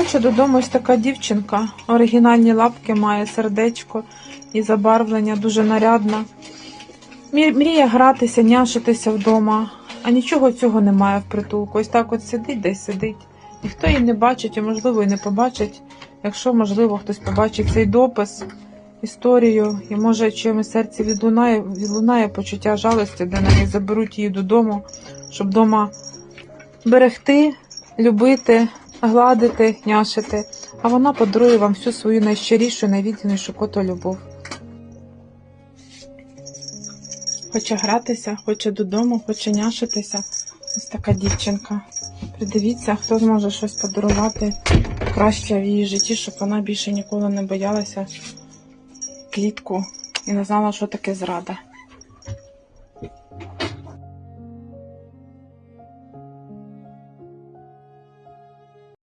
Хоче додому ось така дівчинка. Оригінальні лапки має, сердечко і забарвлення, дуже нарядна. Мріє гратися, няшитися вдома, а нічого цього немає в притулку. Ось так от сидить десь сидить. Ніхто її не бачить, і, можливо, і не побачить. Якщо, можливо, хтось побачить цей допис, історію, і може чимось серці відлунає, відлунає почуття жалості, де неї заберуть її додому, щоб вдома берегти, любити, гладити, няшити. А вона подарує вам всю свою найщирішу, найвідданішу коту любов. Хоче гратися, хоче додому, хоче няшитися. Ось така дівчинка. Придивіться, хто зможе щось подарувати краще в її житті, щоб вона більше ніколи не боялася клітку і не знала, що таке зрада.